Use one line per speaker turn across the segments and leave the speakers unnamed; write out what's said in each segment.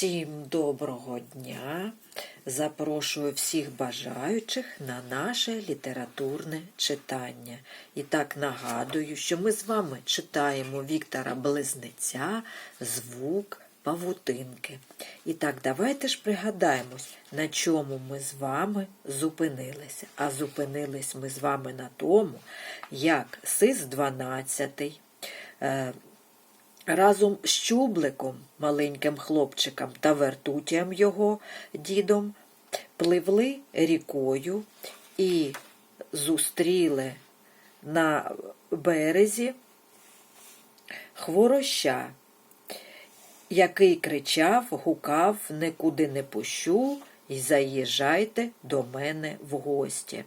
Всім доброго дня! Запрошую всіх бажаючих на наше літературне читання. І так нагадую, що ми з вами читаємо Віктора Близнеця Звук павутинки. І так, давайте ж пригадаємось, на чому ми з вами зупинилися. А зупинились ми з вами на тому, як Сис 12 е, разом з Чубликом, маленьким хлопчиком та вертутям його дідом, пливли рікою і зустріли на березі хвороща, який кричав, гукав, нікуди не пущу, і заїжджайте до мене в гості.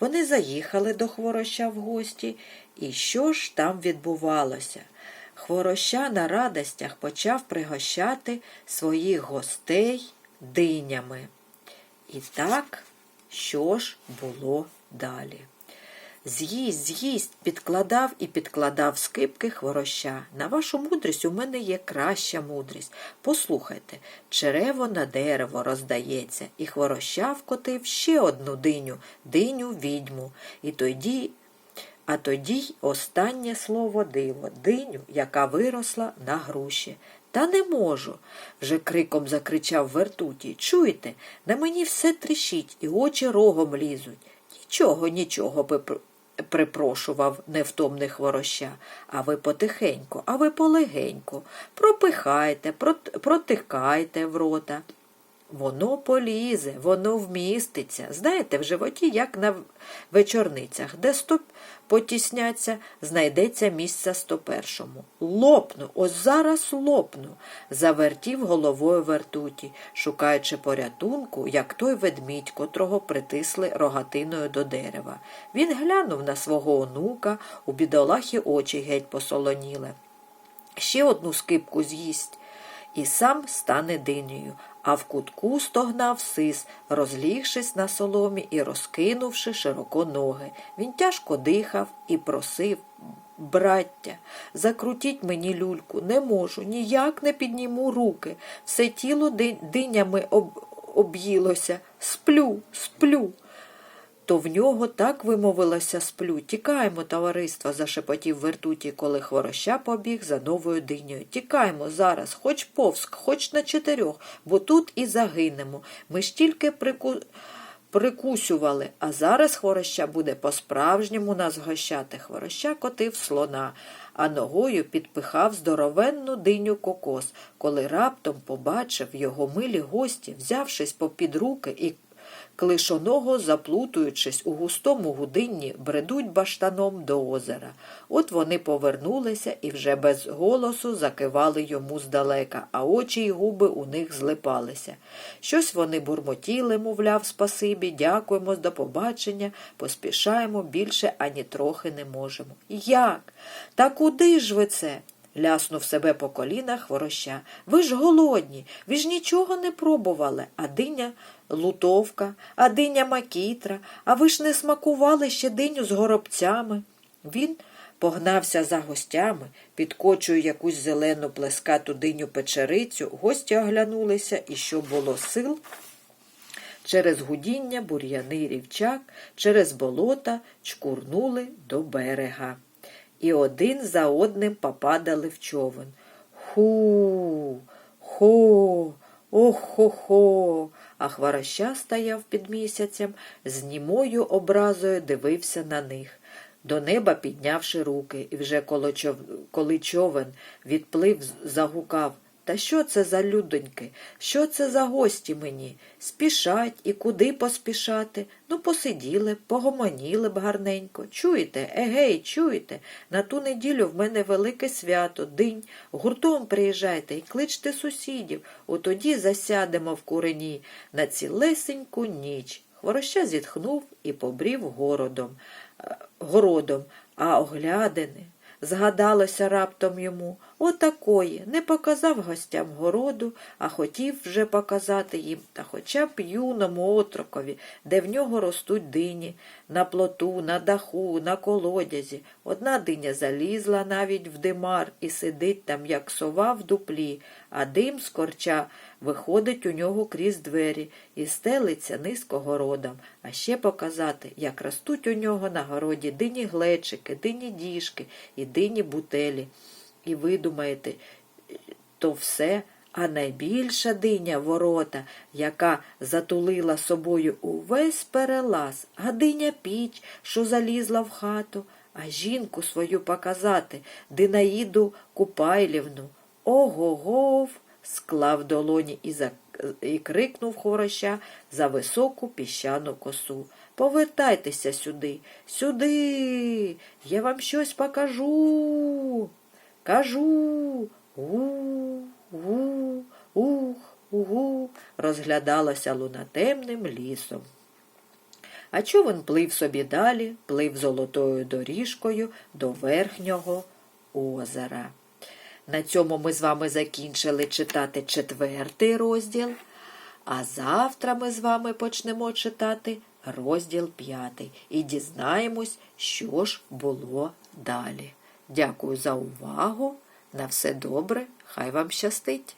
Вони заїхали до хвороща в гості, і що ж там відбувалося? Хвороща на радостях почав пригощати своїх гостей динями. І так, що ж було далі? З'їсть, з'їсть, підкладав і підкладав скипки хвороща. На вашу мудрість у мене є краща мудрість. Послухайте, черево на дерево роздається, і хвороща вкотив ще одну диню, диню відьму. І тоді а тоді й останнє слово диво, диню, яка виросла на груші. Та не можу, вже криком закричав вертутій. Чуєте, на мені все тріщить і очі рогом лізуть. Нічого, нічого, припрошував невтомний хвороща. А ви потихеньку, а ви полегеньку. Пропихайте, протикайте в рота. Воно полізе, воно вміститься. Знаєте, в животі, як на вечорницях, де стоп потісняться, знайдеться місце 101-му. Лопну, ось зараз лопну, завертів головою вертуті, шукаючи порятунку, як той ведмідь, котрого притисли рогатиною до дерева. Він глянув на свого онука, у бідолахі очі геть посолоніли. Ще одну скипку з'їсть. І сам стане динею, а в кутку стогнав сис, розлігшись на соломі і розкинувши широко ноги. Він тяжко дихав і просив. Браття, закрутіть мені люльку, не можу, ніяк не підніму руки. Все тіло динями об... об'їлося. Сплю, сплю то в нього так вимовилося сплю. Тікаємо, товариство, зашепотів вертуті, коли хвороща побіг за новою динею. Тікаємо зараз, хоч повск, хоч на чотирьох, бо тут і загинемо. Ми ж тільки прику... прикусювали, а зараз хвороща буде по-справжньому нас гощати. Хвороща котив слона. А ногою підпихав здоровенну диню кокос, коли раптом побачив його милі гості, взявшись попід руки і клишоного, заплутуючись у густому гудинні, бредуть баштаном до озера. От вони повернулися і вже без голосу закивали йому здалека, а очі й губи у них злипалися. Щось вони бурмотіли, мовляв, спасибі, дякуємо до побачення, поспішаємо більше ані трохи не можемо. Як? Та куди ж ви це? Ляснув себе по колінах вороща. Ви ж голодні, ви ж нічого не пробували, а диня лутовка, а диня макітра, а ви ж не смакували ще диню з горобцями. Він погнався за гостями, підкочує якусь зелену плескату диню печерицю, гості оглянулися і, що було сил, через гудіння бур'яний рівчак, через болота чкурнули до берега і один за одним попадали в човен. Ху, хо, ох-хо-хо. А хвороща стояв під місяцем, з німою образою дивився на них. До неба піднявши руки, і вже коли човен відплив, загукав та що це за людоньки? Що це за гості мені? Спішать і куди поспішати? Ну, посиділи, погомоніли б гарненько. Чуєте, егей, чуєте? На ту неділю в мене велике свято, день. Гуртом приїжджайте і кличте сусідів. Отоді засядемо в курені на цілесеньку ніч. Хвороща зітхнув і побрів городом, городом, а оглядини. Згадалося раптом йому Отакої не показав гостям городу, а хотів вже показати їм, та хоча б юному отрокові, де в нього ростуть дині, на плоту, на даху, на колодязі. Одна диня залізла навіть в димар і сидить там, як сова в дуплі, а дим з корча виходить у нього крізь двері і стелиться низько городом. А ще показати, як ростуть у нього на городі дині глечики, дині діжки і дині бутелі. І ви думаєте, то все, а найбільша диня ворота, яка затулила собою увесь перелаз, а диня піч, що залізла в хату, а жінку свою показати, Динаїду Купайлівну. Ого-гов, склав долоні і, за... і крикнув хороща за високу піщану косу. Повертайтеся сюди, сюди, я вам щось покажу. Кажу. У, у, ух, угу, розглядалася луна темним лісом. А човен плив собі далі, плив золотою доріжкою до верхнього озера. На цьому ми з вами закінчили читати четвертий розділ, а завтра ми з вами почнемо читати розділ п'ятий і дізнаємось, що ж було далі. Дякую за увагу. На все добре, хай вам щастить!